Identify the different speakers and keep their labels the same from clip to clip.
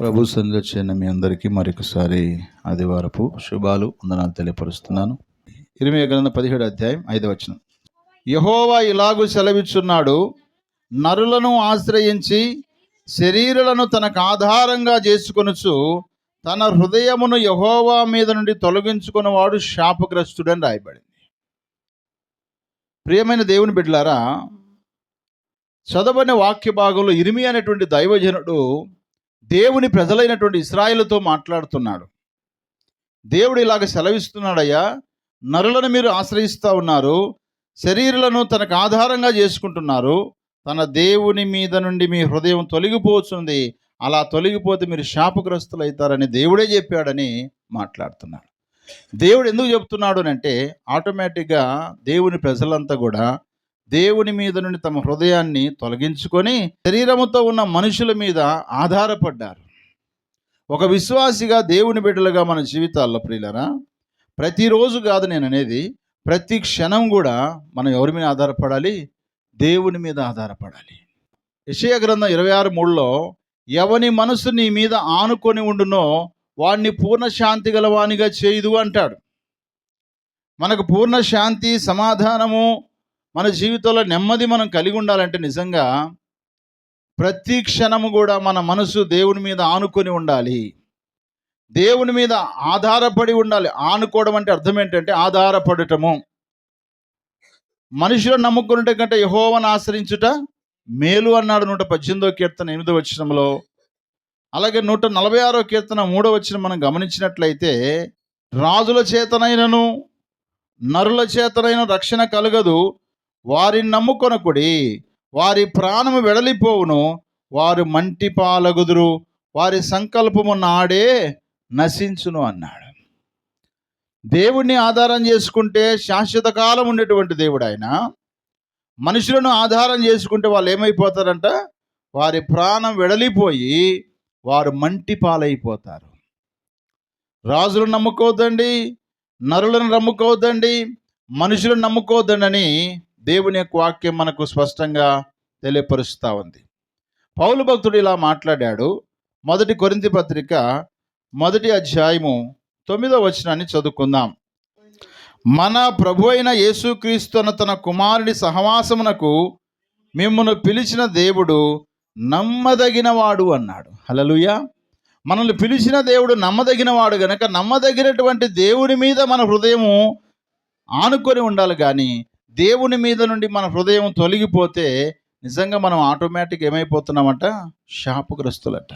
Speaker 1: ప్రభు సందర్శన మీ అందరికీ మరొకసారి ఆదివారపు శుభాలు వందనాలు తెలియపరుస్తున్నాను. ఇరవై గ్రంథ పదిహేడు అధ్యాయం ఐదవ వచనం. యహోవా ఇలాగు సెలవిచ్చున్నాడు నరులను ఆశ్రయించి శరీరులను తనకు ఆధారంగా చేసుకొనుచు తన హృదయమును యహోవా మీద నుండి తొలగించుకున్నవాడు శాపగ్రస్తుడని రాయబడింది. ప్రియమైన దేవుని బిడ్డలారా చదవని వాక్య భాగంలో ఇరిమి అనేటువంటి దైవజనుడు దేవుని ప్రజలైనటువంటి ఇస్రాయిలతో మాట్లాడుతున్నాడు. దేవుడు ఇలాగ సెలవిస్తున్నాడయ్యా నరులను మీరు ఆశ్రయిస్తూ ఉన్నారు శరీరులను తనకు ఆధారంగా చేసుకుంటున్నారు తన దేవుని మీద నుండి మీ హృదయం తొలగిపోతుంది అలా తొలగిపోతే మీరు శాపగ్రస్తులు అవుతారని దేవుడే చెప్పాడని మాట్లాడుతున్నాడు. దేవుడు ఎందుకు చెప్తున్నాడు అంటే ఆటోమేటిక్గా దేవుని ప్రజలంతా కూడా దేవుని మీద నుండి తమ హృదయాన్ని తొలగించుకొని శరీరముతో ఉన్న మనుషుల మీద ఆధారపడ్డారు. ఒక విశ్వాసిగా దేవుని బిడ్డలుగా మన జీవితాల్లో ప్రియులరా ప్రతిరోజు కాదు నేను అనేది ప్రతి క్షణం కూడా మనం ఎవరి మీద ఆధారపడాలి? దేవుని మీద ఆధారపడాలి. యషయ గ్రంథం ఇరవై ఆరు మూడులో ఎవని మనసు నీ మీద ఆనుకొని ఉండునో వాడిని పూర్ణ శాంతి గలవానిగా చేయదు అంటాడు. మనకు పూర్ణ శాంతి సమాధానము మన జీవితంలో నెమ్మది మనం కలిగి ఉండాలంటే నిజంగా ప్రతి క్షణము కూడా మన మనసు దేవుని మీద ఆనుకొని ఉండాలి. దేవుని మీద ఆధారపడి ఉండాలి. ఆనుకోవడం అంటే అర్థం ఏంటంటే ఆధారపడటము. మనుషులను నమ్ముకున్నట కంటే యహోవను ఆశ్రయించుట మేలు అన్నాడు నూట పద్దెనిమిదో కీర్తన ఎనిమిదో వచ్చినంలో అలాగే నూట నలభై ఆరో కీర్తన మూడో వచ్చిన మనం గమనించినట్లయితే రాజుల చేతనైనను నరుల చేతనైన రక్షణ కలగదు వారిని నమ్ముకొనకుడి వారి ప్రాణము వెడలిపోవును వారు మంటి పాలగుదురు వారి సంకల్పము నాడే నశించును అన్నాడు. దేవుణ్ణి ఆధారం చేసుకుంటే శాశ్వత కాలం ఉండేటువంటి దేవుడు ఆయన మనుషులను ఆధారం చేసుకుంటే వాళ్ళు ఏమైపోతారంట? వారి ప్రాణం వెడలిపోయి వారు మంటి పాలైపోతారు. రాజులను నమ్ముకోవద్దండి నరులను నమ్ముకోవద్దండి మనుషులను నమ్ముకోవద్దండి అని దేవుని యొక్క వాక్యం మనకు స్పష్టంగా తెలియపరుస్తూ ఉంది. పౌలు భక్తుడు ఇలా మాట్లాడాడు. మొదటి కొరింతి పత్రిక మొదటి అధ్యాయము తొమ్మిదో వచనాన్ని చదువుకుందాం. మన ప్రభు అయిన యేసుక్రీస్తు అన్న తన కుమారుడి సహవాసమునకు మిమ్మను పిలిచిన దేవుడు నమ్మదగినవాడు అన్నాడు. హలలుయ మనల్ని పిలిచిన దేవుడు నమ్మదగినవాడు గనక నమ్మదగినటువంటి దేవుని మీద మన హృదయము ఆనుకొని ఉండాలి కానీ దేవుని మీద నుండి మన హృదయం తొలగిపోతే నిజంగా మనం ఆటోమేటిక్ ఏమైపోతున్నామంట? శాపగ్రస్తులట.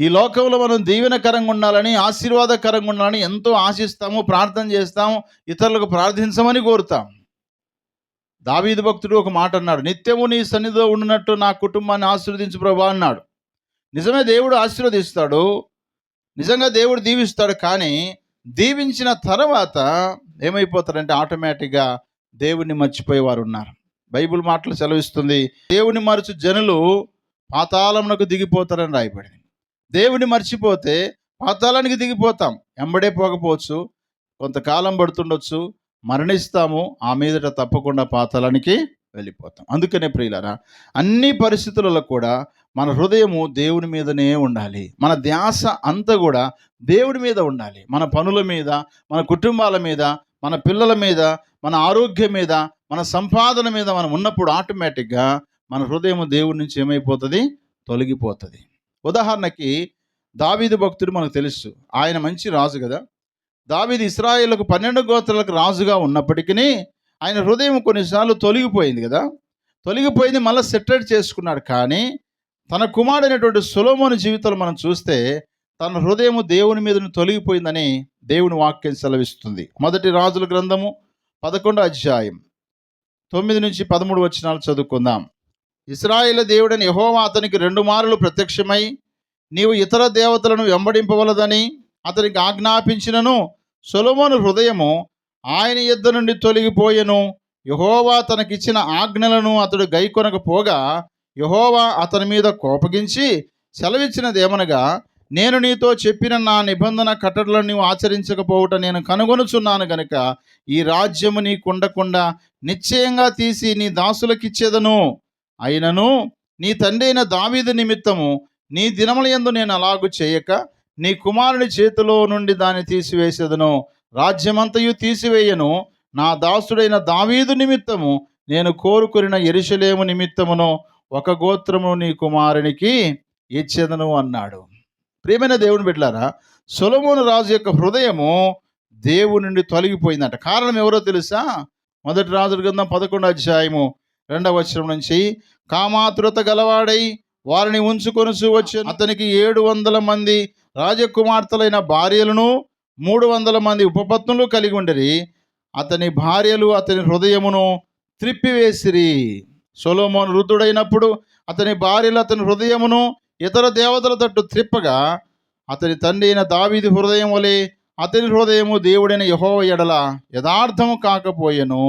Speaker 1: ఈ లోకంలో మనం దీవెనకరంగా ఉండాలని ఆశీర్వాదకరంగా ఉండాలని ఎంతో ఆశిస్తాము ప్రార్థన చేస్తాము ఇతరులకు ప్రార్థించమని కోరుతాం. దావీదు భక్తుడు ఒక మాట అన్నాడు నిత్యము నీ సన్నిధిలో ఉన్నట్టు నా కుటుంబాన్ని ఆశీర్వదించు ప్రభా అన్నాడు. నిజమే దేవుడు ఆశీర్వదిస్తాడు నిజంగా దేవుడు దీవిస్తాడు కానీ దీవించిన తర్వాత ఏమైపోతారంటే ఆటోమేటిక్గా దేవుణ్ణి మర్చిపోయేవారు ఉన్నారు బైబిల్ మాటలు సెలవిస్తుంది దేవుని మరచు జనులు పాతాళమునకు దిగిపోతారని రాయబడింది. దేవుని మర్చిపోతే పాతాళానికి దిగిపోతాం. ఎంబడే పోకపోవచ్చు కొంతకాలం పడుతుండొచ్చు మరణిస్తాము ఆ మీదట తప్పకుండా పాతాళానికి వెళ్ళిపోతాం. అందుకనే ప్రియులరా అన్ని పరిస్థితులలో కూడా మన హృదయము దేవుని మీదనే ఉండాలి. మన ధ్యాస అంతా కూడా దేవుడి మీద ఉండాలి. మన పనుల మీద మన కుటుంబాల మీద మన పిల్లల మీద మన ఆరోగ్యం మీద మన సంపాదన మీద మనం ఉన్నప్పుడు ఆటోమేటిక్గా మన హృదయం దేవుడి నుంచి ఏమైపోతుంది? తొలగిపోతుంది. ఉదాహరణకి దావీదు భక్తుడు మనకు తెలుసు. ఆయన మంచి రాజు కదా. దావీది ఇస్రాయిల్కు పన్నెండు గోత్రాలకు రాజుగా ఉన్నప్పటికీ ఆయన హృదయం కొన్నిసార్లు తొలగిపోయింది కదా. తొలగిపోయింది మళ్ళీ సెటరేట్ చేసుకున్నాడు. కానీ తన కుమారుడైనటువంటి సులోమోని జీవితంలో మనం చూస్తే తన హృదయము దేవుని మీద తొలగిపోయిందని దేవుని వాక్యం సెలవిస్తుంది. మొదటి రాజుల గ్రంథము పదకొండు అధ్యాయం. తొమ్మిది నుంచి పదమూడు వచనాలు చదువుకుందాం. ఇస్రాయేల్ దేవుడని యహోవా అతనికి రెండు మారులు ప్రత్యక్షమై నీవు ఇతర దేవతలను వెంబడింపవలదని అతనికి ఆజ్ఞాపించినను సొలమోను హృదయము ఆయన యుద్ధ నుండి తొలగిపోయెను. యహోవా తనకిచ్చిన ఆజ్ఞలను అతడు గైకొనకపోగా యహోవా అతని మీద కోపగించి సెలవిచ్చినదేమనగా నేను నీతో చెప్పిన నా నిబంధన కట్టడలను నీవు ఆచరించకపోవుట నేను కనుగొనుచున్నాను గనుక ఈ రాజ్యము నీకుండకుండా నిశ్చయంగా తీసి నీ దాసులకిచ్చేదను. అయినను నీ తండ్రి అయిన దావీదు నిమిత్తము నీ దినముల ఎందు నేను అలాగు చేయక నీ కుమారుని చేతిలో నుండి దాన్ని తీసివేసేదను. రాజ్యమంతయు తీసివేయను. నా దాసుడైన దావీదు నిమిత్తము నేను కోరుకున్న ఎరుషలేము నిమిత్తమును ఒక గోత్రము నీ కుమారునికి ఇచ్చేదను అన్నాడు. ప్రియమైన దేవుని బిడ్డలారా సొలమోను రాజు యొక్క హృదయము దేవుని నుండి తొలగిపోయిందంట. కారణం ఎవరో తెలుసా? మొదటి రాజుల గ్రంథం పదకొండు అధ్యాయము రెండవ వచనం నుంచి కామాతురత గలవాడై వారిని ఉంచుకొనుచు వచ్చి అతనికి ఏడు వందల మంది రాజకుమార్తెలైన భార్యలను మూడు వందల మంది ఉపపత్నులు కలిగి ఉండరి. అతని భార్యలు అతని హృదయమును త్రిప్పివేసిరి. సొలోమోన్ వృద్ధుడైనప్పుడు అతని భార్యలు అతని హృదయమును ఇతర దేవతల తట్టు త్రిప్పగా అతని తండ్రి అయిన దావీది హృదయం వలె అతని హృదయము దేవుడైన యహోవ ఎడల యథార్థము కాకపోయెను.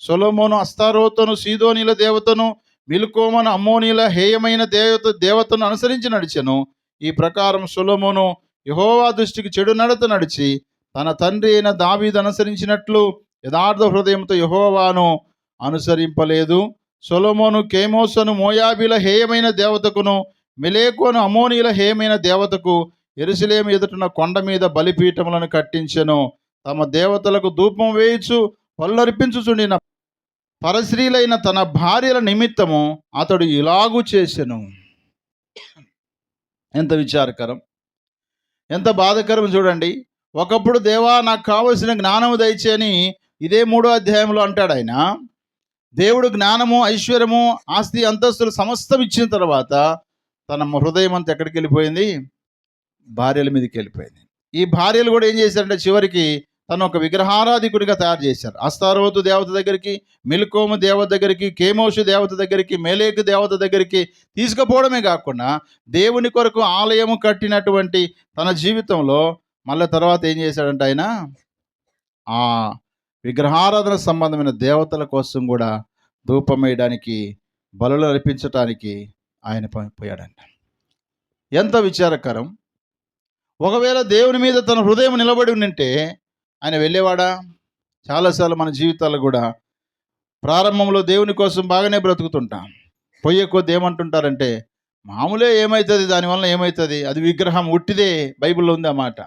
Speaker 1: సొలోమోను అస్తారోతను సీదోనీల దేవతను మిల్కోమను అమ్మోనీల హేయమైన దేవత దేవతను అనుసరించి నడిచెను. ఈ ప్రకారం సొలోమోను యహోవా దృష్టికి చెడు నడత నడిచి తన తండ్రి అయిన దావీదు అనుసరించినట్లు యథార్థ హృదయంతో యహోవాను అనుసరింపలేదు. సొలొమోను కేమోసను మోయాబీల హేయమైన దేవతకును మిలేకోను అమోనీల హేమైన దేవతకు ఎరుసలేము ఎదుటిన కొండ మీద బలిపీఠములను కట్టించెను. తమ దేవతలకు ధూపం వేయిచు పళ్ళర్పించుచుండిన పరశ్రీలైన తన భార్యల నిమిత్తము అతడు ఇలాగూ చేసెను. ఎంత విచారకరం. ఎంత బాధకరం చూడండి. ఒకప్పుడు దేవా నాకు కావలసిన జ్ఞానము దయచేని ఇదే మూడో అధ్యాయంలో అంటాడు ఆయన. దేవుడు జ్ఞానము ఐశ్వర్యము ఆస్తి అంతస్తులు సమస్తం ఇచ్చిన తర్వాత తన హృదయం అంతా ఎక్కడికి వెళ్ళిపోయింది? భార్యల మీదకి వెళ్ళిపోయింది. ఈ భార్యలు కూడా ఏం చేశారంటే చివరికి తను ఒక విగ్రహారాధికుడిగా తయారు చేశారు. అస్తారోతు దేవత దగ్గరికి మిల్కోము దేవత దగ్గరికి కేమోషు దేవత దగ్గరికి మేలేకు దేవత దగ్గరికి తీసుకుపోవడమే కాకుండా దేవుని కొరకు ఆలయము కట్టినటువంటి తన జీవితంలో మళ్ళీ తర్వాత ఏం చేశాడంటే ఆయన ఆ విగ్రహారాధన సంబంధమైన దేవతల కోసం కూడా ధూపం వేయడానికి బలులు అర్పించటానికి ఆయన పోయాడంట. ఎంత విచారకరం. ఒకవేళ దేవుని మీద తన హృదయం నిలబడి ఉంటే ఆయన వెళ్ళేవాడా? చాలాసార్లు మన జీవితాలు కూడా ప్రారంభంలో దేవుని కోసం బాగానే బ్రతుకుతుంటాం. పొయ్యే కొద్ది ఏమంటుంటారంటే మామూలే ఏమవుతుంది దానివల్ల ఏమవుతుంది అది విగ్రహం ఒట్టిదే బైబిల్లో ఉంది ఆ మాట.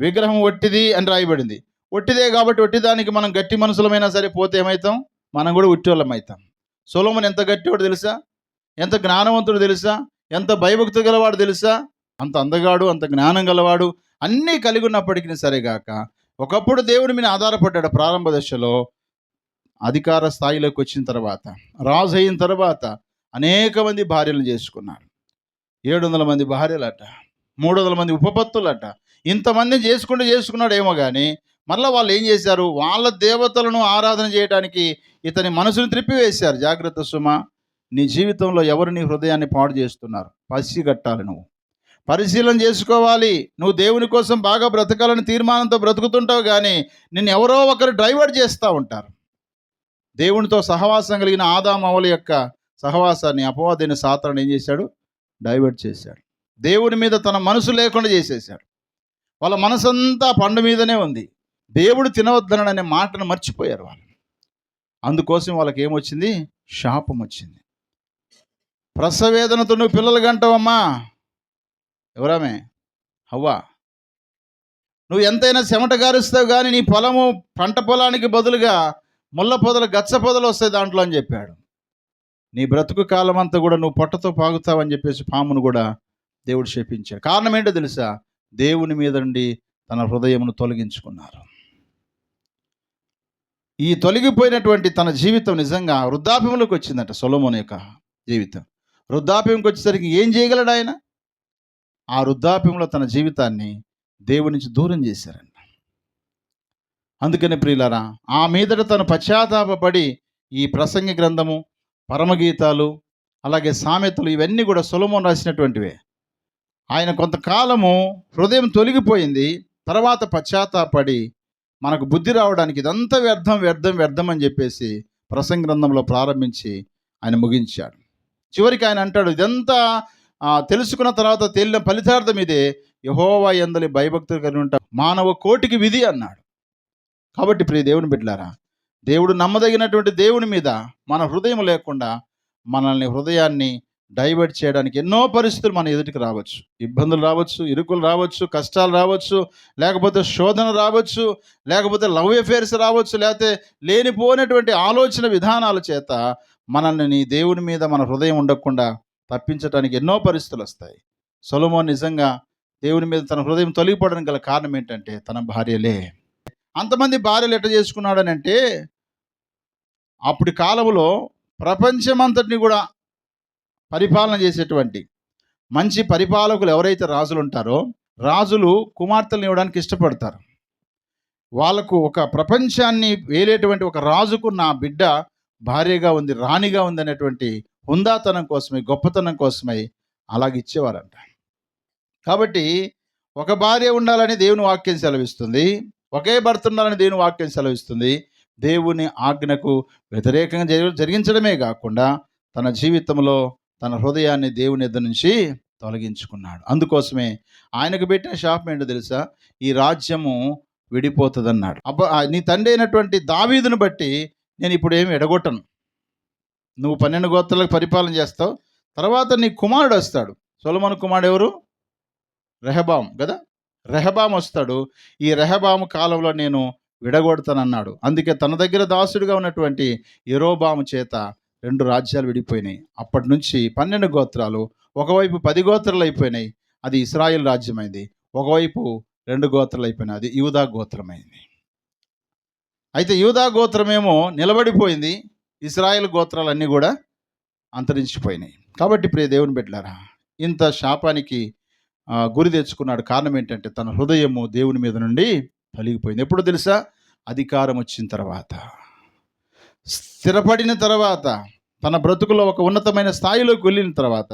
Speaker 1: విగ్రహం ఒట్టిది అని రాయబడింది. ఒట్టిదే కాబట్టి ఒట్టిదానికి మనం గట్టి మనుషులమైనా సరే పోతే ఏమవుతాం మనం కూడా ఉట్టివాళ్ళం అవుతాం సొలోమన్ ఎంత గట్టివాడు తెలుసా? ఎంత జ్ఞానవంతుడు తెలుసా? ఎంత భయభక్తి గలవాడు తెలుసా? అంత అందగాడు అంత జ్ఞానం గలవాడు అన్నీ కలిగి ఉన్నప్పటికీ సరేగాక ఒకప్పుడు దేవుడి మీద ఆధారపడ్డాడు ప్రారంభ దశలో అధికార స్థాయిలోకి వచ్చిన తర్వాత రాజు అయిన తర్వాత అనేక మంది భార్యలు చేసుకున్నాడు ఏడు వందల మంది భార్యలట మూడు వందల మంది ఉపపత్తులట. ఇంతమంది చేసుకుంటూ చేసుకున్నాడు ఏమో కానీ మళ్ళీ వాళ్ళు ఏం చేశారు? వాళ్ళ దేవతలను ఆరాధన చేయడానికి ఇతని మనసును త్రిప్పివేశారు. జాగ్రత్త సుమ. నీ జీవితంలో ఎవరు నీ హృదయాన్ని పాడు చేస్తున్నారు? పసిగట్టాలి నువ్వు. పరిశీలన చేసుకోవాలి. నువ్వు దేవుని కోసం బాగా బ్రతకాలని తీర్మానంతో బ్రతుకుతుంటావు కానీ నిన్ను ఎవరో ఒకరు డ్రైవర్ చేస్తూ ఉంటారు. దేవునితో సహవాసం కలిగిన ఆదామవల యొక్క సహవాసాన్ని అపవాదైన సాతాను ఏం చేశాడు? డైవర్ట్ చేశాడు. దేవుని మీద తన మనసు లేకుండా చేసేశాడు. వాళ్ళ మనసంతా పండు మీదనే ఉంది. దేవుడు తినవద్దననే మాటను మర్చిపోయారు వాళ్ళు. అందుకోసం వాళ్ళకి ఏమొచ్చింది? శాపం వచ్చింది ప్రసవేదనతో నువ్వు పిల్లలు గంటవమ్మా ఎవరామే? హవ్వా. నువ్వు ఎంతైనా చెమట గారుస్తావు కానీ నీ పొలము పంట పొలానికి బదులుగా ముళ్ళ పొదలు గచ్చ పొదలు వస్తాయి దాంట్లో అని చెప్పాడు. నీ బ్రతుకు కాలం అంతా కూడా నువ్వు పొట్టతో పాగుతావని చెప్పేసి పామును కూడా దేవుడు శపించాడు. కారణం ఏంటో తెలుసా? దేవుని మీద నుండి తన హృదయమును తొలగించుకున్నారు. ఈ తొలగిపోయినటువంటి తన జీవితం నిజంగా వృద్ధాప్యంలోకి వచ్చిందట సొలమోన్ యొక్క జీవితం. వృద్ధాప్యంకి వచ్చేసరికి ఏం చేయగలడు ఆయన? ఆ వృద్ధాప్యంలో తన జీవితాన్ని దేవుడి నుంచి దూరం చేశారండి అందుకని ప్రియులారా ఆ మీదట తను పశ్చాత్తాపడి ఈ ప్రసంగి గ్రంథము పరమగీతాలు అలాగే సామెతలు ఇవన్నీ కూడా సులభం రాసినటువంటివే. ఆయన కొంతకాలము హృదయం తొలగిపోయింది తర్వాత పశ్చాత్తాపడి మనకు బుద్ధి రావడానికి ఇదంతా వ్యర్థం వ్యర్థం వ్యర్థం అని చెప్పేసి ప్రసంగ గ్రంథంలో ప్రారంభించి ఆయన ముగించాడు. చివరికి ఆయన అంటాడు ఇదంతా తెలుసుకున్న తర్వాత తేలిన ఫలితార్థం ఇదే. యహోవా ఎందలి భయభక్తులు కలిగి ఉంటారు మానవ కోటికి విధి అన్నాడు. కాబట్టి ప్రియ దేవుని బిడ్డలారా దేవుడు నమ్మదగినటువంటి దేవుని మీద మన హృదయం లేకుండా మనల్ని హృదయాన్ని డైవర్ట్ చేయడానికి ఎన్నో పరిస్థితులు మన ఎదుటికి రావచ్చు. ఇబ్బందులు రావచ్చు ఇరుకులు రావచ్చు కష్టాలు రావచ్చు లేకపోతే శోధన రావచ్చు లేకపోతే లవ్ అఫేర్స్ రావచ్చు లేకపోతే లేనిపోయినటువంటి ఆలోచన విధానాల చేత మనల్ని నీ దేవుని మీద మన హృదయం ఉండకుండా తప్పించడానికి ఎన్నో పరిస్థితులు వస్తాయి. సొలమో నిజంగా దేవుని మీద తన హృదయం తొలగిపోవడానికి గల కారణం ఏంటంటే తన భార్యలే. అంతమంది భార్యలు ఎట్ట చేసుకున్నాడని అంటే అప్పటి కాలంలో ప్రపంచమంతటిని కూడా పరిపాలన చేసేటువంటి మంచి పరిపాలకులు ఎవరైతే రాజులు ఉంటారో రాజులు కుమార్తెలను ఇవ్వడానికి ఇష్టపడతారు. వాళ్ళకు ఒక ప్రపంచాన్ని వేలేటువంటి ఒక రాజుకు నా బిడ్డ భార్యగా ఉంది రాణిగా ఉంది అనేటువంటి హుందాతనం కోసమై గొప్పతనం కోసమై అలాగ ఇచ్చేవారంట. కాబట్టి ఒక భార్య ఉండాలని దేవుని వాక్యం సెలవిస్తుంది ఒకే భర్త ఉండాలని దేవుని వాక్యం సెలవిస్తుంది. దేవుని ఆజ్ఞకు వ్యతిరేకంగా జరి- జరిగించడమే కాకుండా తన జీవితంలో తన హృదయాన్ని దేవుని ఎద్ద నుంచి తొలగించుకున్నాడు. అందుకోసమే ఆయనకు పెట్టిన శాపం ఏంటో తెలుసా? ఈ రాజ్యము విడిపోతుందన్నాడు. అబ్బా నీ తండ్రి అయినటువంటి దావీదును బట్టి నేను ఇప్పుడు ఏమి ఎడగొట్టను. నువ్వు పన్నెండు గోత్రాలకు పరిపాలన చేస్తావు. తర్వాత నీ కుమారుడు వస్తాడు. సొలమన్ కుమారుడు ఎవరు? రెహబాం కదా? రెహబాం వస్తాడు. ఈ రెహబాము కాలంలో నేను విడగొడతానన్నాడు. అందుకే తన దగ్గర దాసుడిగా ఉన్నటువంటి ఎరోబాము చేత రెండు రాజ్యాలు విడిపోయినాయి. అప్పటి నుంచి పన్నెండు గోత్రాలు ఒకవైపు పది గోత్రాలు అయిపోయినాయి. అది ఇస్రాయిల్ రాజ్యమైంది. ఒకవైపు రెండు గోత్రాలు అయిపోయినాయి. అది యూదా గోత్రమైంది. అయితే యూదా గోత్రమేమో నిలబడిపోయింది. ఇస్రాయేల్ గోత్రాలన్నీ కూడా అంతరించిపోయినాయి. కాబట్టి ప్రియ దేవుని బిడ్డలారా ఇంత శాపానికి గురి తెచ్చుకున్నాడు కారణం ఏంటంటే తన హృదయము దేవుని మీద నుండి తొలగిపోయింది ఎప్పుడు తెలుసా? అధికారం వచ్చిన తర్వాత. స్థిరపడిన తర్వాత తన బ్రతుకులో ఒక ఉన్నతమైన స్థాయిలోకి వెళ్ళిన తర్వాత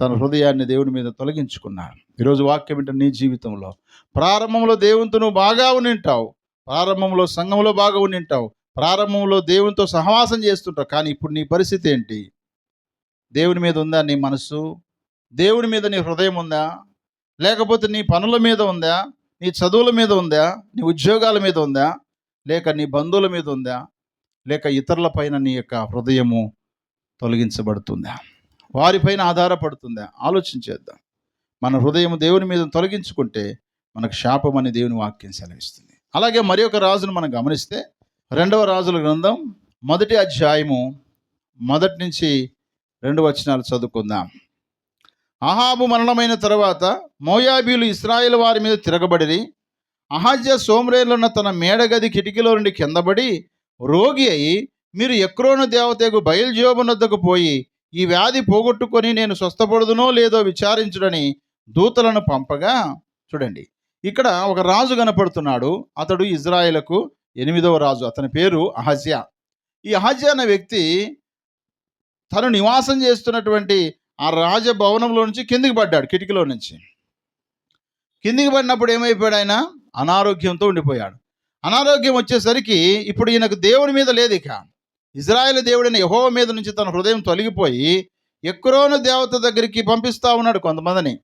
Speaker 1: తన హృదయాన్ని దేవుని మీద తొలగించుకున్నాడు. ఈరోజు వాక్యం ఏంటంటే నీ జీవితంలో ప్రారంభంలో దేవునితో నువ్వు బాగా ఉంటావు. ప్రారంభంలో సంఘంలో బాగా ఉండింటావు ప్రారంభంలో దేవునితో సహవాసం చేస్తుంటావు. కానీ ఇప్పుడు నీ పరిస్థితి ఏంటి? దేవుని మీద ఉందా నీ మనసు దేవుని మీద నీ హృదయం ఉందా? లేకపోతే నీ పనుల మీద ఉందా? నీ చదువుల మీద ఉందా? నీ ఉద్యోగాల మీద ఉందా? లేక నీ బంధువుల మీద ఉందా? లేక ఇతరుల పైన నీ యొక్క హృదయము తొలగించబడుతుందా? వారిపైన ఆధారపడుతుందా? ఆలోచించేద్దాం మన హృదయం దేవుని మీద తొలగించుకుంటే మనకు శాపం అని దేవుని వాక్యం సెలవిస్తుంది. అలాగే మరి ఒక రాజును మనం గమనిస్తే రెండవ రాజుల గ్రంథం మొదటి అధ్యాయము మొదటి నుంచి రెండు వచనాలు చదువుకుందాం. అహాబు మరణమైన తర్వాత మోయాబీలు ఇస్రాయేల్ వారి మీద తిరగబడిరి. అహాజ్య సోమరేలున్న తన మేడగది కిటికీలో నుండి కిందబడి రోగి అయి మీరు ఎక్రోను దేవతకు బయలుజోబునద్దకు పోయి ఈ వ్యాధి పోగొట్టుకొని నేను స్వస్థపడుదునో లేదో విచారించుడని దూతలను పంపగా చూడండి. ఇక్కడ ఒక రాజు కనపడుతున్నాడు. అతడు ఇజ్రాయేలకు ఎనిమిదవ రాజు. అతని పేరు అహజ్యా. ఈ అహజ్యా అనే వ్యక్తి తను నివాసం చేస్తున్నటువంటి ఆ రాజభవనంలో నుంచి కిందికి పడ్డాడు కిటికీలో నుంచి. కిందికి పడినప్పుడు ఏమైపోయాడు ఆయన? అనారోగ్యంతో ఉండిపోయాడు. అనారోగ్యం వచ్చేసరికి ఇప్పుడు ఈయనకు దేవుడి మీద లేదు ఇక. ఇజ్రాయేల్ దేవుడైన యహోవ మీద నుంచి తన హృదయం తొలగిపోయి ఎక్రోను దేవత దగ్గరికి పంపిస్తా ఉన్నాడు కొంతమందిని.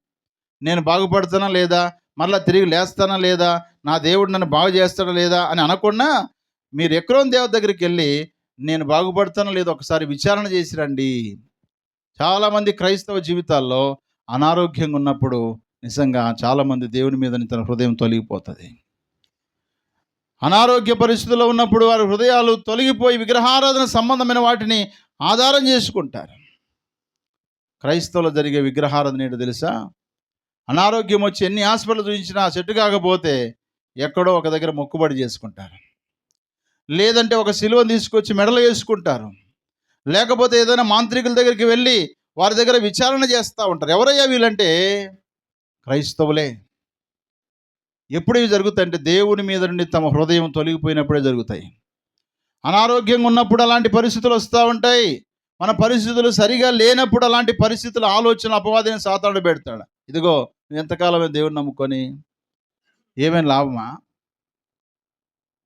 Speaker 1: నేను బాగుపడుతున్నా లేదా? మళ్ళా తిరిగి లేస్తానా లేదా? నా దేవుడు నన్ను బాగు చేస్తాడా లేదా అని అనకుండా మీరు ఎక్రోన్ దేవత దగ్గరికి వెళ్ళి నేను బాగుపడతానో లేదో ఒకసారి విచారణ చేసి రండి. చాలామంది క్రైస్తవ జీవితాల్లో అనారోగ్యంగా ఉన్నప్పుడు నిజంగా చాలామంది దేవుని మీద తన హృదయం తొలగిపోతుంది. అనారోగ్య పరిస్థితుల్లో ఉన్నప్పుడు వారి హృదయాలు తొలగిపోయి విగ్రహారాధన సంబంధమైన వాటిని ఆధారం చేసుకుంటారు. క్రైస్తవులు జరిగే విగ్రహారాధన ఏంటో తెలుసా? అనారోగ్యం వచ్చి ఎన్ని హాస్పిటల్ చూపించినా సెట్ కాకపోతే ఎక్కడో ఒక దగ్గర మొక్కుబడి చేసుకుంటారు. లేదంటే ఒక సిలువను తీసుకొచ్చి మెడలు వేసుకుంటారు. లేకపోతే ఏదైనా మాంత్రికుల దగ్గరికి వెళ్ళి వారి దగ్గర విచారణ చేస్తూ ఉంటారు. ఎవరయ్యా వీళ్ళంటే? క్రైస్తవులే. ఎప్పుడు ఇవి జరుగుతాయంటే దేవుని మీద నుండి తమ హృదయం తొలగిపోయినప్పుడే జరుగుతాయి. అనారోగ్యంగా ఉన్నప్పుడు అలాంటి పరిస్థితులు వస్తూ ఉంటాయి. మన పరిస్థితులు సరిగా లేనప్పుడు అలాంటి పరిస్థితుల ఆలోచన అపవాదిని సాతాడు పెడతాడు. ఇదిగో నువ్వు ఎంతకాలమే దేవుని నమ్ముకొని ఏమైనా లాభమా?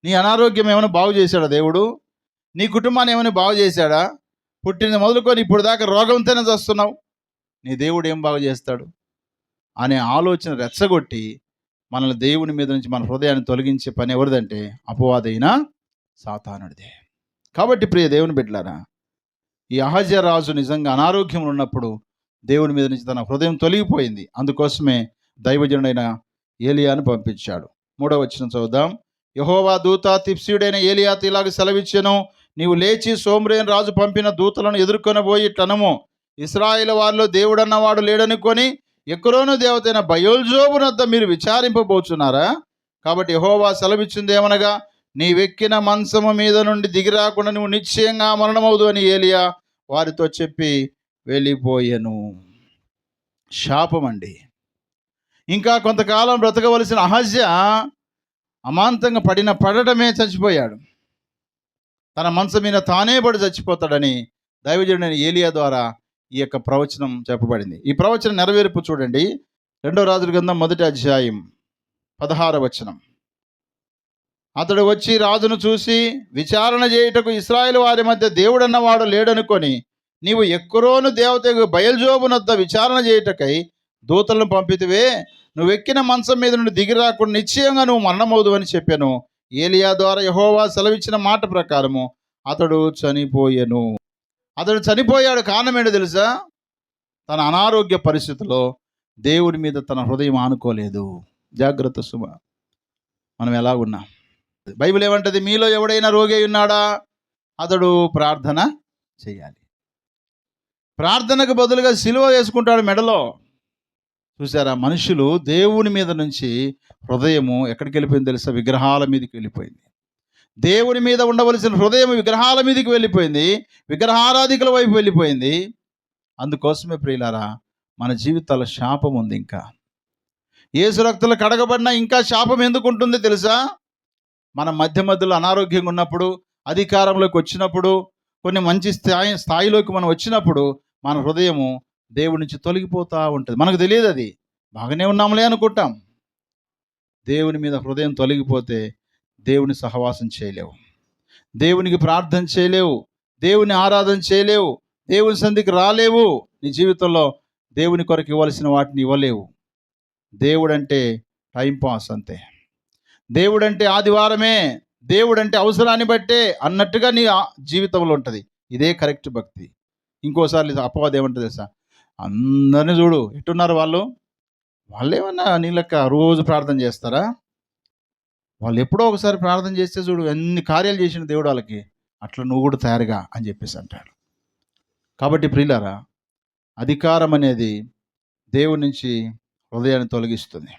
Speaker 1: నీ అనారోగ్యం ఏమైనా బాగు చేశాడా దేవుడు? నీ కుటుంబాన్ని ఏమైనా బాగు చేశాడా? పుట్టిన మొదలుకొని ఇప్పుడు దాకా రోగంతోనే చేస్తున్నావు. నీ దేవుడు ఏం బాగు చేస్తాడు? అనే ఆలోచన రెచ్చగొట్టి మనల్ని దేవుని మీద నుంచి మన హృదయాన్ని తొలగించే పని ఎవరిదంటే అపవాదైన సాతానుడిదే. కాబట్టి ప్రియ దేవుని బిడ్డలారా ఈ అహజరాజు రాజు నిజంగా అనారోగ్యం ఉన్నప్పుడు దేవుని మీద నుంచి తన హృదయం తొలగిపోయింది. అందుకోసమే దైవజనుడైన ఏలియాను పంపించాడు. మూడవ వచ్చిన చూద్దాం యహోవా దూత తిప్సియుడైన ఏలియా ఇలాగ సెలవిచ్చెను నీవు లేచి సోమ్రేన్ రాజు పంపిన దూతలను ఎదుర్కొనబోయి టనము ఇస్రాయిల్ వారిలో దేవుడన్నవాడు లేడనుకొని ఎక్కరోను దేవతైన బయోల్జోబునద్ద మీరు విచారింపబోచున్నారా? కాబట్టి యహోవా సెలవిచ్చింది ఏమనగా నీవెక్కిన మంచము మీద నుండి దిగిరాకుండా నువ్వు నిశ్చయంగా మరణమవుదు అని ఏలియా వారితో చెప్పి వెళ్ళిపోయెను. శాపం అండి ఇంకా కొంతకాలం బ్రతకవలసిన అహజ్య అమాంతంగా పడిన పడటమే చచ్చిపోయాడు. తన మనసు మీద తానే పడి చచ్చిపోతాడని దైవజుడైన ఏలియా ద్వారా ఈ యొక్క ప్రవచనం చెప్పబడింది. ఈ ప్రవచనం నెరవేర్పు చూడండి. రెండో రాజుల గ్రంథం మొదటి అధ్యాయం పదహార వచనం. అతడు వచ్చి రాజును చూసి విచారణ చేయుటకు ఇస్రాయేల్ వారి మధ్య దేవుడన్నవాడు లేడనుకొని నీవు ఎక్కరోను దేవతకు బయలుజోబునొద్ద విచారణ చేయుటకై దూతలను పంపితివే. నువ్వు ఎక్కిన మంచం మీద నుండి దిగి రాకుండా నిశ్చయంగా నువ్వు మరణమవుదు అని చెప్పాను. ఏలియా ద్వారా యహోవా సెలవిచ్చిన మాట ప్రకారము అతడు చనిపోయెను. అతడు చనిపోయాడు కారణం ఏంటో తెలుసా? తన అనారోగ్య పరిస్థితిలో దేవుడి మీద తన హృదయం ఆనుకోలేదు. జాగ్రత్త సుమ. మనం ఎలా బైబిల్ ఏమంటది మీలో ఎవడైనా రోగి ఉన్నాడా? అతడు ప్రార్థన చేయాలి. ప్రార్థనకు బదులుగా సిలువ వేసుకుంటాడు మెడలో. చూసారా? మనుషులు దేవుని మీద నుంచి హృదయము ఎక్కడికి వెళ్ళిపోయింది తెలుసా? విగ్రహాల మీదకి వెళ్ళిపోయింది. దేవుని మీద ఉండవలసిన హృదయం విగ్రహాల మీదకి వెళ్ళిపోయింది. విగ్రహారాధికుల వైపు వెళ్ళిపోయింది. అందుకోసమే ప్రియులారా మన జీవితాల శాపం ఉంది ఇంకా. ఏసు రక్తులు కడగబడినా ఇంకా శాపం ఎందుకు ఉంటుంది తెలుసా? మన మధ్య మధ్యలో అనారోగ్యంగా ఉన్నప్పుడు అధికారంలోకి వచ్చినప్పుడు కొన్ని మంచి స్థాయి స్థాయిలోకి మనం వచ్చినప్పుడు మన హృదయము దేవుడి నుంచి తొలగిపోతూ ఉంటుంది. మనకు తెలియదు అది. బాగానే ఉన్నాంలే అనుకుంటాం. దేవుని మీద హృదయం తొలగిపోతే దేవుని సహవాసం చేయలేవు. దేవునికి ప్రార్థన చేయలేవు. దేవుని ఆరాధన చేయలేవు. దేవుని సంధికి రాలేవు. నీ జీవితంలో దేవుని కొరకు ఇవ్వాల్సిన వాటిని ఇవ్వలేవు. దేవుడంటే టైంపాస్ అంతే. దేవుడంటే ఆదివారమే. దేవుడంటే అవసరాన్ని బట్టే అన్నట్టుగా నీ జీవితంలో ఉంటుంది. ఇదే కరెక్ట్ భక్తి. ఇంకోసారి అపవాదం ఏమంటుంది తెలుసా? అందరిని చూడు. ఎట్టున్నారు వాళ్ళు? వాళ్ళు ఏమన్నా నీళ్ళక్క రోజు ప్రార్థన చేస్తారా? వాళ్ళు ఎప్పుడో ఒకసారి ప్రార్థన చేస్తే చూడు ఎన్ని కార్యాలు చేసిన దేవుడు వాళ్ళకి. అట్లా నువ్వు కూడా తయారుగా అని చెప్పేసి అంటాడు. కాబట్టి ప్రియులారా అధికారం అనేది దేవుడి నుంచి హృదయాన్ని తొలగిస్తుంది.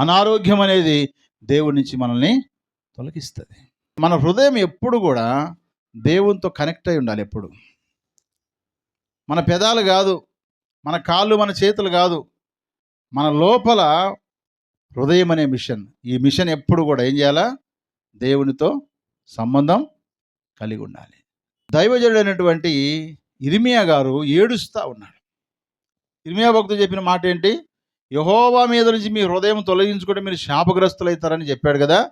Speaker 1: అనారోగ్యం అనేది దేవుడి నుంచి మనల్ని తొలగిస్తుంది. మన హృదయం ఎప్పుడు కూడా దేవునితో కనెక్ట్ అయి ఉండాలి ఎప్పుడు. మన పెదాలు కాదు మన కాళ్ళు మన చేతులు కాదు మన లోపల హృదయం అనే మిషన్. ఈ మిషన్ ఎప్పుడు కూడా ఏం చేయాలా? దేవునితో సంబంధం కలిగి ఉండాలి. దైవజనుడైనటువంటి ఇరిమియా గారు ఏడుస్తూ ఉన్నాడు. ఇరిమియా భక్తుడు చెప్పిన మాట ఏంటి? యహోవా మీద నుంచి మీ హృదయం తొలగించుకుంటే మీరు శాపగ్రస్తులవుతారని చెప్పాడు కదా.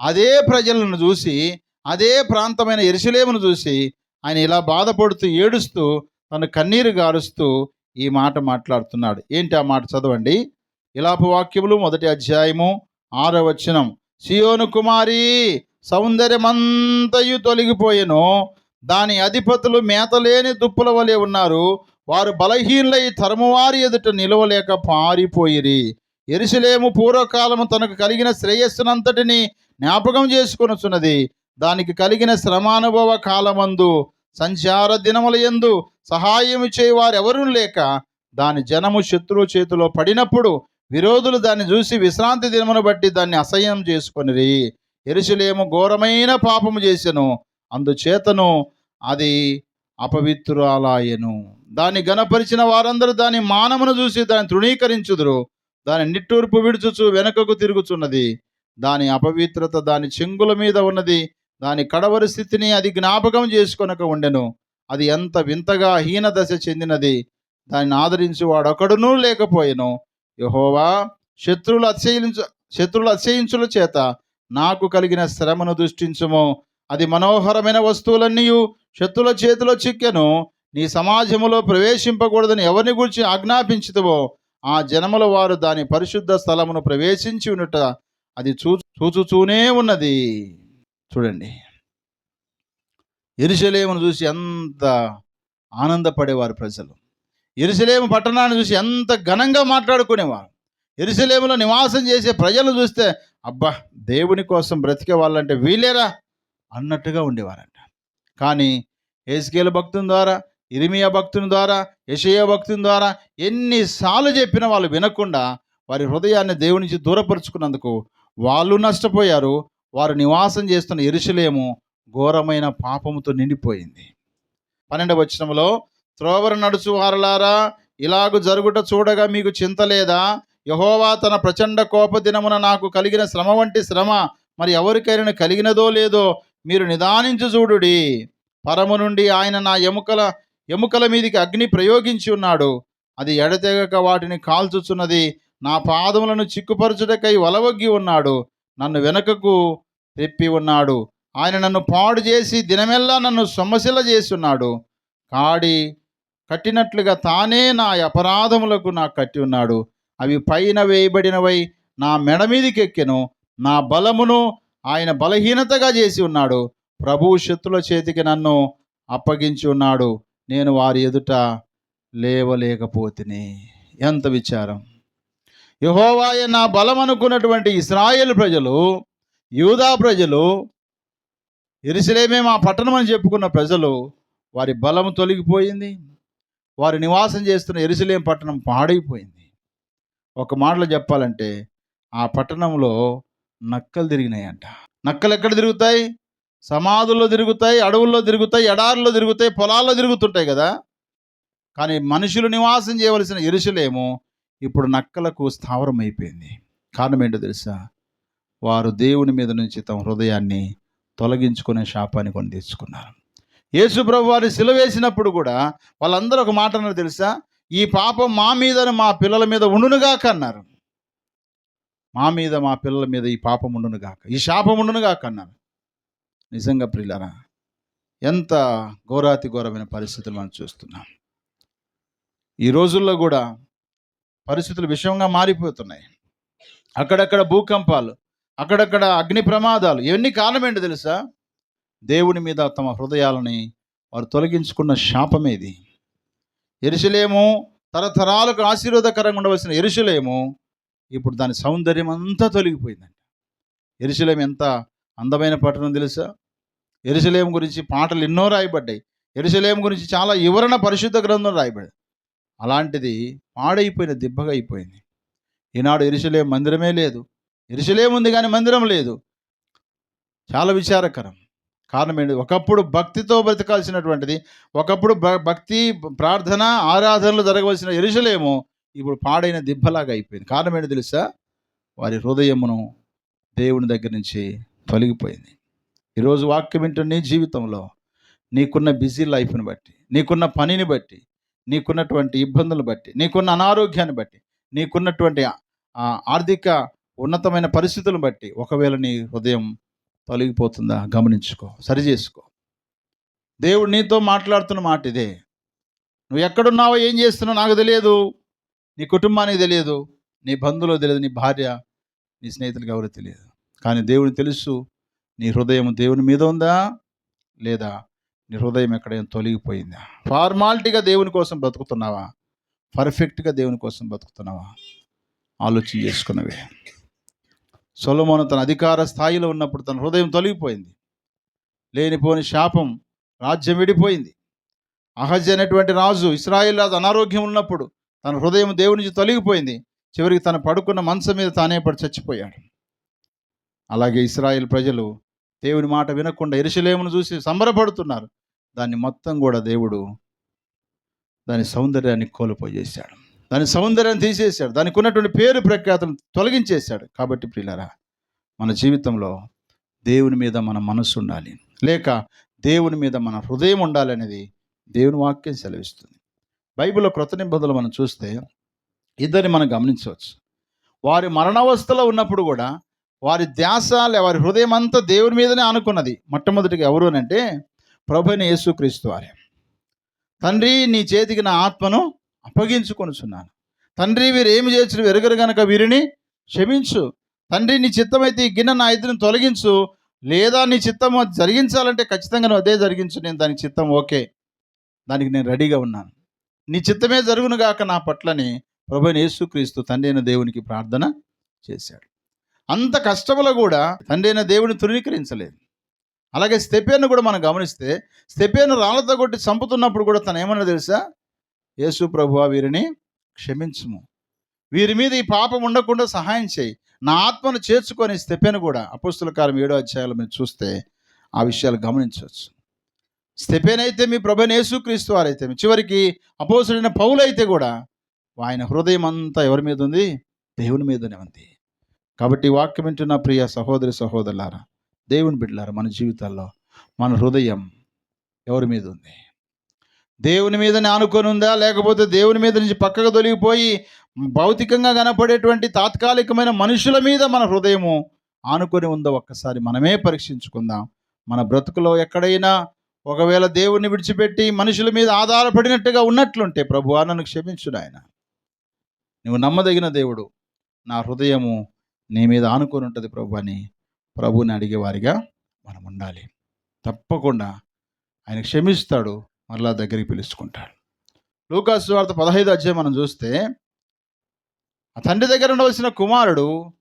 Speaker 1: అదే ప్రజలను చూసి అదే ప్రాంతమైన ఎరుసలేమును చూసి ఆయన ఇలా బాధపడుతూ ఏడుస్తూ తను కన్నీరు గారుస్తూ ఈ మాట మాట్లాడుతున్నాడు. ఏంటి ఆ మాట చదవండి? ఇలాప వాక్యములు మొదటి అధ్యాయము ఆరో వచనం. సియోను కుమారి సౌందర్యమంతయు తొలగిపోయెను. దాని అధిపతులు మేతలేని దుప్పుల వలె ఉన్నారు. వారు బలహీనులై తరమువారి ఎదుట నిలవలేక పారిపోయిరి. ఎరుసలేము పూర్వకాలము తనకు కలిగిన శ్రేయస్సునంతటిని జ్ఞాపకం చేసుకొనుచున్నది. దానికి కలిగిన శ్రమానుభవ కాలమందు సంచార దినముల ఎందు సహాయము చేయవారు ఎవరూ లేక దాని జనము శత్రువు చేతిలో పడినప్పుడు విరోధులు దాన్ని చూసి విశ్రాంతి దినమును బట్టి దాన్ని అసహ్యం చేసుకొనిరి. ఎరుసలేము ఘోరమైన పాపము చేసెను. అందుచేతను అది అపవిత్రురాలాయను. దాన్ని గనపరిచిన వారందరూ దాని మానమును చూసి దాన్ని తృణీకరించుదురు. దాని నిట్టూర్పు విడుచుచు వెనుకకు తిరుగుచున్నది. దాని అపవిత్రత దాని చెంగుల మీద ఉన్నది. దాని కడవరి స్థితిని అది జ్ఞాపకం చేసుకొనక ఉండెను. అది ఎంత వింతగా హీన దశ చెందినది. దాన్ని ఆదరించి వాడొకడునూ లేకపోయెను. యహోవా శత్రువులు అతిశయించు శత్రువులు అత్యయించుల చేత నాకు కలిగిన శ్రమను దృష్టించుము. అది మనోహరమైన వస్తువులన్నీ శత్రుల చేతిలో చిక్కెను. నీ సమాజములో ప్రవేశింపకూడదని ఎవరిని గురించి ఆజ్ఞాపించుతువో ఆ జనముల వారు దాని పరిశుద్ధ స్థలమును ప్రవేశించి ఉన్నట అది చూ చూచుచూనే ఉన్నది. చూడండి. ఎరుసలేమును చూసి ఎంత ఆనందపడేవారు ప్రజలు. ఎరుసలేము పట్టణాన్ని చూసి ఎంత ఘనంగా మాట్లాడుకునేవారు. ఎరుసలేములో నివాసం చేసే ప్రజలు చూస్తే అబ్బా! దేవుని కోసం బ్రతికే వాళ్ళంటే వీలేరా అన్నట్టుగా ఉండేవారంట. కానీ ఏసుకేల భక్తుని ద్వారా ఇరిమియా భక్తుని ద్వారా యషయ భక్తుని ద్వారా ఎన్నిసార్లు చెప్పినా వాళ్ళు వినకుండా వారి హృదయాన్ని దేవుని నుంచి దూరపరుచుకున్నందుకు వాళ్ళు నష్టపోయారు వారు నివాసం చేస్తున్న ఎరుసలేము ఘోరమైన పాపముతో నిండిపోయింది. పన్నెండవ వచనంలో త్రోవర నడుచు వారలారా ఇలాగు జరుగుట చూడగా మీకు చింత లేదా? యహోవా తన ప్రచండ కోప దినమున నాకు కలిగిన శ్రమ వంటి శ్రమ మరి ఎవరికైనా కలిగినదో లేదో మీరు నిదానించు చూడుడి. పరము నుండి ఆయన నా ఎముకల ఎముకల మీదికి అగ్ని ప్రయోగించి ఉన్నాడు. అది ఎడతెగక వాటిని కాల్చుచున్నది నా పాదములను చిక్కుపరచుటకై వలవగ్గి ఉన్నాడు. నన్ను వెనుకకు తెప్పి ఉన్నాడు. ఆయన నన్ను పాడు చేసి దినమెల్లా నన్ను సొమ్మశిల చేసి ఉన్నాడు కాడి కట్టినట్లుగా తానే నా అపరాధములకు నాకు కట్టి ఉన్నాడు. అవి పైన వేయబడినవై నా మెడ మీదికి ఎక్కెను నా బలమును ఆయన బలహీనతగా చేసి ఉన్నాడు. ప్రభు శత్రుల చేతికి నన్ను అప్పగించి ఉన్నాడు. నేను వారి ఎదుట లేవలేకపోతిని. ఎంత విచారం. యహోవాయ నా బలం అనుకున్నటువంటి ఇస్రాయేల్ ప్రజలు యూదా ప్రజలు ఎరుసలేమే మా పట్టణం అని చెప్పుకున్న ప్రజలు వారి బలము తొలగిపోయింది. వారి నివాసం చేస్తున్న ఎరుసలేం పట్టణం పాడైపోయింది. ఒక మాటలో చెప్పాలంటే ఆ పట్టణంలో నక్కలు తిరిగినాయంట. నక్కలు ఎక్కడ తిరుగుతాయి? సమాధుల్లో తిరుగుతాయి అడవుల్లో తిరుగుతాయి ఎడారుల్లో తిరుగుతాయి పొలాల్లో తిరుగుతుంటాయి కదా. కానీ మనుషులు నివాసం చేయవలసిన ఎరుసలేము ఇప్పుడు నక్కలకు స్థావరం అయిపోయింది కారణం ఏంటో తెలుసా? వారు దేవుని మీద నుంచి తమ హృదయాన్ని తొలగించుకునే శాపాన్ని కొని తెచ్చుకున్నారు. యేసు ప్రభు వారిని కూడా వాళ్ళందరూ ఒక మాట అన్నారు తెలుసా? ఈ పాపం మా మీద మా పిల్లల మీద ఉండునుగాక అన్నారు. మా మీద మా పిల్లల మీద ఈ పాపం ఉండునుగాక ఈ శాపం ఉండునుగాక అన్నారు. నిజంగా ప్రియులరా ఎంత ఘోరాతి ఘోరమైన పరిస్థితులు మనం చూస్తున్నాం. ఈ రోజుల్లో కూడా పరిస్థితులు విషమంగా మారిపోతున్నాయి. అక్కడక్కడ భూకంపాలు అక్కడక్కడ అగ్ని ప్రమాదాలు ఇవన్నీ కారణం తెలుసా? దేవుని మీద తమ హృదయాలని వారు తొలగించుకున్న శాపమేది ఎరుసలేము తరతరాలకు ఆశీర్వాదకరంగా ఉండవలసిన ఎరుసలేము ఇప్పుడు దాని సౌందర్యం అంతా తొలగిపోయిందండి ఎరుసలేం ఎంత అందమైన పట్టణం తెలుసా? ఎరుసలేం గురించి పాటలు ఎన్నో రాయబడ్డాయి. ఎరుసలేం గురించి చాలా వివరణ పరిశుద్ధ గ్రంథం రాయబడి అలాంటిది పాడైపోయిన దిబ్బగా అయిపోయింది. ఈనాడు ఎరుసలేం మందిరమే లేదు. ఎరుసలేం ఉంది కానీ మందిరం లేదు. చాలా విచారకరం. కారణం ఏంటి? ఒకప్పుడు భక్తితో బ్రతకాల్సినటువంటిది ఒకప్పుడు భ- భక్తి ప్రార్థన ఆరాధనలు జరగవలసిన ఎరుసలేము ఇప్పుడు పాడైన దిబ్బలాగా అయిపోయింది. కారణం ఏంటి తెలుసా? వారి హృదయమును దేవుని దగ్గర నుంచి తొలగిపోయింది. ఈరోజు వాక్యం వింటున్న నీ జీవితంలో నీకున్న బిజీ లైఫ్ని బట్టి నీకున్న పనిని బట్టి నీకున్నటువంటి ఇబ్బందులు బట్టి నీకున్న అనారోగ్యాన్ని బట్టి నీకున్నటువంటి ఆర్థిక ఉన్నతమైన పరిస్థితులను బట్టి ఒకవేళ నీ హృదయం తొలగిపోతుందా? గమనించుకో సరి చేసుకో దేవుడు నీతో మాట్లాడుతున్న మాట ఇదే. నువ్వు ఎక్కడున్నావో ఏం చేస్తున్నావు నాకు తెలియదు. నీ కుటుంబానికి తెలియదు. నీ బంధువులు తెలియదు. నీ భార్య నీ స్నేహితులకు ఎవరు తెలియదు. కానీ దేవుని తెలుసు నీ హృదయం దేవుని మీద ఉందా? లేదా నీ హృదయం ఎక్కడైనా తొలగిపోయిందా? ఫార్మాలిటీగా దేవుని కోసం బ్రతుకుతున్నావా? పర్ఫెక్ట్గా దేవుని కోసం బ్రతుకుతున్నావా? ఆలోచన చేసుకున్నవే. సొలమోను తన అధికార స్థాయిలో ఉన్నప్పుడు తన హృదయం తొలగిపోయింది. లేనిపోని శాపం రాజ్యం విడిపోయింది. అహజ్ అనేటువంటి రాజు ఇస్రాయిల్ రాజు అనారోగ్యం ఉన్నప్పుడు తన హృదయం దేవుని నుంచి తొలగిపోయింది. చివరికి తను పడుకున్న మంచం మీద తానే పడి చచ్చిపోయాడు. అలాగే ఇస్రాయిల్ ప్రజలు దేవుని మాట వినకుండా ఎరుసలేమును చూసి సంబరపడుతున్నారు. దాన్ని మొత్తం కూడా దేవుడు దాని సౌందర్యాన్ని కోల్పోయేశాడు. దాని సౌందర్యాన్ని తీసేశాడు. దానికి ఉన్నటువంటి పేరు ప్రఖ్యాతను తొలగించేశాడు. కాబట్టి ప్రియులరా మన జీవితంలో దేవుని మీద మన మనస్సు ఉండాలి. లేక దేవుని మీద మన హృదయం ఉండాలనేది దేవుని వాక్యం సెలవిస్తుంది. బైబిల్లో క్రొత్త నిబంధనలు మనం చూస్తే ఇద్దరిని మనం గమనించవచ్చు. వారి మరణావస్థలో ఉన్నప్పుడు కూడా వారి ధ్యాస వారి హృదయం అంతా దేవుని మీదనే అనుకున్నది మొట్టమొదటిగా ఎవరు అంటే ప్రభుని యేసుక్రీస్తు వారే. తండ్రి నీ చేతికి నా ఆత్మను అప్పగించుకొనుచున్నాను. తండ్రి వీరు ఏమి చేసిన ఎరుగరు గనక వీరిని క్షమించు. తండ్రి నీ చిత్తమైతే ఈ గిన్నె నా ఇద్దరిని తొలగించు. లేదా నీ చిత్తం జరిగించాలంటే ఖచ్చితంగా నువ్వు అదే జరిగించు. నేను దానికి చిత్తం ఓకే. దానికి నేను రెడీగా ఉన్నాను. నీ చిత్తమే జరుగును గాక నా పట్లని ప్రభు యేసుక్రీస్తు తండ్రి అయిన దేవునికి ప్రార్థన చేశాడు. అంత కష్టములో కూడా తండ్రి అయిన దేవుని తృణీకరించలేదు. అలాగే స్తెపేను కూడా మనం గమనిస్తే స్తెపేను రాళ్ళతో కొట్టి చంపుతున్నప్పుడు కూడా తను ఏమన్నా తెలుసా? యేసు ప్రభువా వీరిని క్షమించుము. వీరి మీద ఈ పాపం ఉండకుండా సహాయం చేయి. నా ఆత్మను చేర్చుకొని స్టెపెను కూడా అపుస్తుల కాలం ఏడో అధ్యాయాలు మీరు చూస్తే ఆ విషయాలు గమనించవచ్చు. స్టెపెన్ అయితే మీ ప్రభుని యేసుక్రీస్తు వారైతే మీ చివరికి అపోసుడైన పౌలు అయితే కూడా ఆయన హృదయం అంతా ఎవరి మీద ఉంది? దేవుని మీదనే ఉంది. కాబట్టి ఈ వాక్యం వింటున్న ప్రియ సహోదరి సహోదరులారా దేవుని బిడ్డలారా మన జీవితాల్లో మన హృదయం ఎవరి మీద ఉంది? దేవుని మీదనే ఆనుకొని ఉందా? లేకపోతే దేవుని మీద నుంచి పక్కకు తొలగిపోయి భౌతికంగా కనపడేటువంటి తాత్కాలికమైన మనుషుల మీద మన హృదయము ఆనుకొని ఉందో ఒక్కసారి మనమే పరీక్షించుకుందాం. మన బ్రతుకులో ఎక్కడైనా ఒకవేళ దేవుణ్ణి విడిచిపెట్టి మనుషుల మీద ఆధారపడినట్టుగా ఉన్నట్లుంటే ప్రభు నన్ను క్షమించు ఆయన నువ్వు నమ్మదగిన దేవుడు. నా హృదయము నీ మీద ఆనుకొని ఉంటుంది ప్రభు అని ప్రభుని అడిగేవారిగా మనం ఉండాలి. తప్పకుండా ఆయన క్షమిస్తాడు మరలా దగ్గరికి పిలుచుకుంటాడు. లూకాసు వార్త పదహైదు అధ్యాయం మనం చూస్తే ఆ తండ్రి దగ్గర ఉండవలసిన కుమారుడు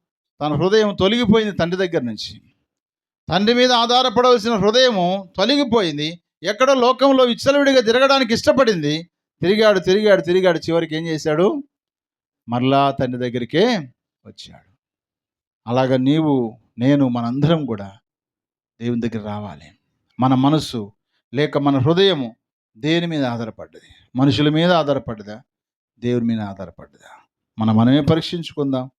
Speaker 1: తన హృదయం తొలగిపోయింది తండ్రి దగ్గర నుంచి. తండ్రి మీద ఆధారపడవలసిన హృదయము తొలగిపోయింది. ఎక్కడో లోకంలో విచ్చలవిడిగా తిరగడానికి ఇష్టపడింది. తిరిగాడు తిరిగాడు తిరిగాడు. చివరికి ఏం చేశాడు? మరలా తండ్రి దగ్గరికే వచ్చాడు. అలాగ నీవు నేను మనందరం కూడా దేవుని దగ్గర రావాలి. మన మనసు లేక మన హృదయము దేని మీద ఆధారపడ్డది? మనుషుల మీద ఆధారపడ్డదా? దేవుని మీద ఆధారపడ్డదా? మనం మనమే పరీక్షించుకుందాం.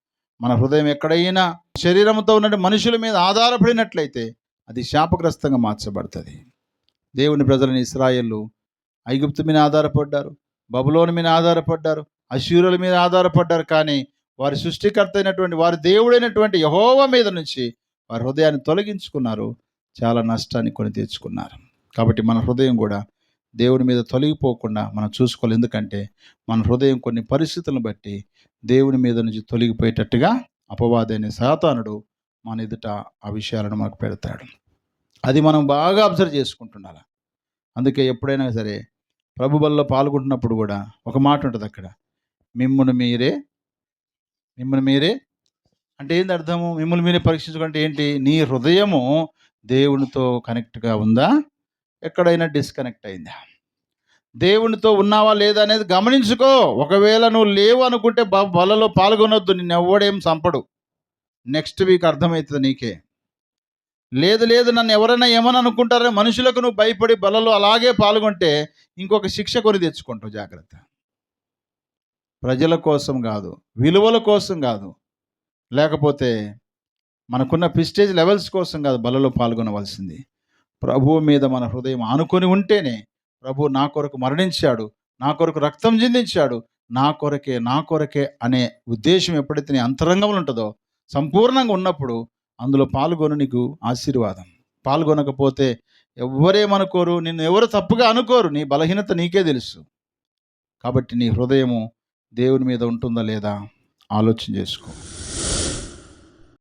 Speaker 1: మన హృదయం ఎక్కడైనా శరీరంతో ఉన్నట్టు మనుషుల మీద ఆధారపడినట్లయితే అది శాపగ్రస్తంగా మార్చబడుతుంది. దేవుని ప్రజలను ఇస్రాయేళ్ళు ఐగుప్తు మీద ఆధారపడ్డారు బబులోని మీద ఆధారపడ్డారు అశూరుల మీద ఆధారపడ్డారు కానీ వారి సృష్టికర్త అయినటువంటి వారి దేవుడైనటువంటి యహోవ మీద నుంచి వారి హృదయాన్ని తొలగించుకున్నారు. చాలా నష్టాన్ని కొని తెచ్చుకున్నారు కాబట్టి మన హృదయం కూడా దేవుని మీద తొలగిపోకుండా మనం చూసుకోవాలి. ఎందుకంటే మన హృదయం కొన్ని పరిస్థితులను బట్టి దేవుని మీద నుంచి తొలగిపోయేటట్టుగా అపవాదైన సాతానుడు మన ఎదుట ఆ విషయాలను మనకు పెడతాడు. అది మనం బాగా అబ్జర్వ్ చేసుకుంటుండాలి అందుకే ఎప్పుడైనా సరే ప్రభు బల్లో పాల్గొంటున్నప్పుడు కూడా ఒక మాట ఉంటుంది అక్కడ. మిమ్మును మీరే మిమ్మల్ని మీరే? అంటే ఏంది అర్థము? మిమ్మల్ని మీరే పరీక్షించుకుంటే ఏంటి? నీ హృదయము దేవునితో కనెక్ట్గా ఉందా? ఎక్కడైనా డిస్కనెక్ట్ అయిందా? దేవునితో ఉన్నావా లేదా అనేది గమనించుకో. ఒకవేళ నువ్వు లేవు అనుకుంటే బలలో పాల్గొనొద్దు. నిన్ను ఎవడేం చంపడు. నెక్స్ట్ వీక్ అర్థమవుతుంది నీకే. లేదు లేదు నన్ను ఎవరైనా ఏమని అనుకుంటారో మనుషులకు నువ్వు భయపడి బలలో అలాగే పాల్గొంటే ఇంకొక శిక్ష కొని తెచ్చుకుంటావు జాగ్రత్త. ప్రజల కోసం కాదు విలువల కోసం కాదు. లేకపోతే మనకున్న ప్రిస్టేజ్ లెవెల్స్ కోసం కాదు బలలో పాల్గొనవలసింది. ప్రభువు మీద మన హృదయం ఆనుకొని ఉంటేనే ప్రభు నా కొరకు మరణించాడు నా కొరకు రక్తం చిందించాడు నా కొరకే నా కొరకే అనే ఉద్దేశం ఎప్పుడైతే నీ అంతరంగంలో ఉంటుందో సంపూర్ణంగా ఉన్నప్పుడు అందులో పాల్గొను నీకు ఆశీర్వాదం. పాల్గొనకపోతే ఎవరేమనుకోరు నిన్ను ఎవరు తప్పుగా అనుకోరు నీ బలహీనత నీకే తెలుసు. కాబట్టి నీ హృదయము దేవుని మీద ఉంటుందా లేదా? ఆలోచన చేసుకో.